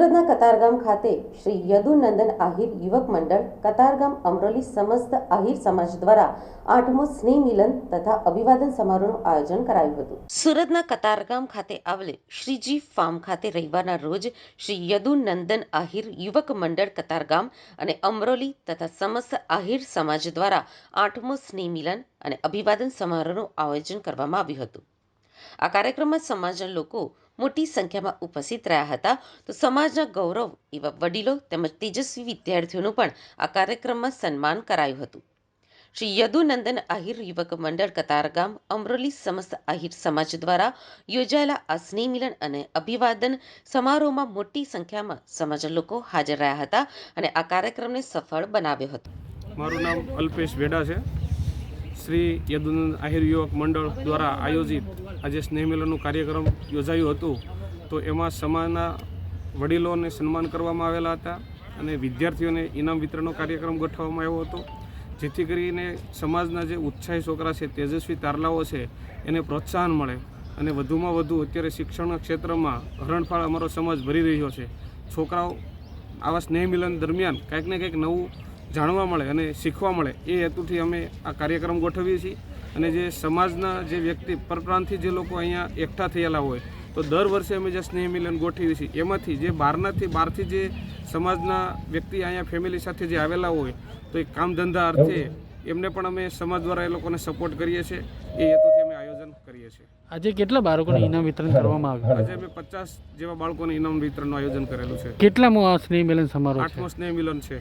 કતારગામ ખાતે શ્રી યદુનંદન આહિર યુવક મંડળ, કતારગામ અમરોલી સમસ્ત આહિર સમાજ દ્વારા આઠમો સ્નેહ મિલન તથા અભિવાદન સમારોહનું આયોજન કરાયું હતું. સુરતના કતારગામ ખાતે આવેલ શ્રીજી ફાર્મ ખાતે રવિવારના રોજ શ્રી યદુનંદન આહિર યુવક મંડળ, કતારગામ અને અમરોલી તથા સમસ્ત આહિર સમાજ દ્વારા આઠમો સ્નેહ મિલન અને અભિવાદન સમારોહનું આયોજન કરવામાં આવ્યું હતું. આ કાર્યક્રમમાં સમાજના લોકો મોટી સંખ્યામાં ઉપસ્થિત રહ્યા હતા. તો સમાજના ગૌરવ એવા વડીલો તેમજ તેજસ્વી વિદ્યાર્થીઓનું પણ આ કાર્યક્રમમાં સન્માન કરાયું હતું. શ્રી યદુનંદન આહિર યુવક મંડળ કતારગામ અમરોલી સમસ્ત આહિર સમાજ દ્વારા યોજાયેલા આ સ્નેહ મિલન અને અભિવાદન સમારોહમાં મોટી સંખ્યામાં સમાજના લોકો હાજર રહ્યા હતા અને આ કાર્યક્રમને સફળ બનાવ્યો હતો. મારું નામ અલ્પેશ વેડા છે. શ્રી યદુનંદ આહિર યુવક મંડળ દ્વારા આયોજિત આજે સ્નેહ મિલનનું કાર્યક્રમ યોજાયું હતું. તો એમાં સમાજના વડીલોને સન્માન કરવામાં આવેલા હતા અને વિદ્યાર્થીઓને ઇનામ વિતરણનો કાર્યક્રમ ગોઠવવામાં આવ્યો હતો. જેથી કરીને સમાજના જે ઉત્સાહી છોકરા છે, તેજસ્વી તારલાઓ છે, એને પ્રોત્સાહન મળે અને વધુમાં વધુ અત્યારે શિક્ષણના ક્ષેત્રમાં હરણફાળ અમારો સમાજ ભરી રહ્યો છે. છોકરાઓ આવા સ્નેહ મિલન દરમિયાન કંઈક ને કંઈક નવું જાણવા મળે અને શીખવા મળે એ હેતુથી અમે આ કાર્યક્રમ ગોઠવીએ છીએ. અને જે સમાજના જે વ્યક્તિ પરપ્રાંતથી જે લોકો અહીંયા એકઠા થયેલા હોય તો દર વર્ષે અમે જે સ્નેહ મિલન ગોઠવીએ છીએ. એમાંથી જે બહારનાથી બહારથી જે સમાજના વ્યક્તિ અહીંયા ફેમિલી સાથે જે આવેલા હોય તો એ કામ ધંધા અર્થે એમને પણ અમે સમાજ દ્વારા એ લોકોને સપોર્ટ કરીએ છીએ. એ હેતુથી અમે આયોજન કરીએ છીએ. આજે કેટલા બાળકોને ઇનામ વિતરણ કરવામાં આવ્યું? આજે અમે પચાસ જેવા બાળકોને ઇનામ વિતરણનું આયોજન કરેલું છે. કેટલામો આ સ્નેહ મિલન સમારોહ આઠમો સ્નેહ મિલન છે.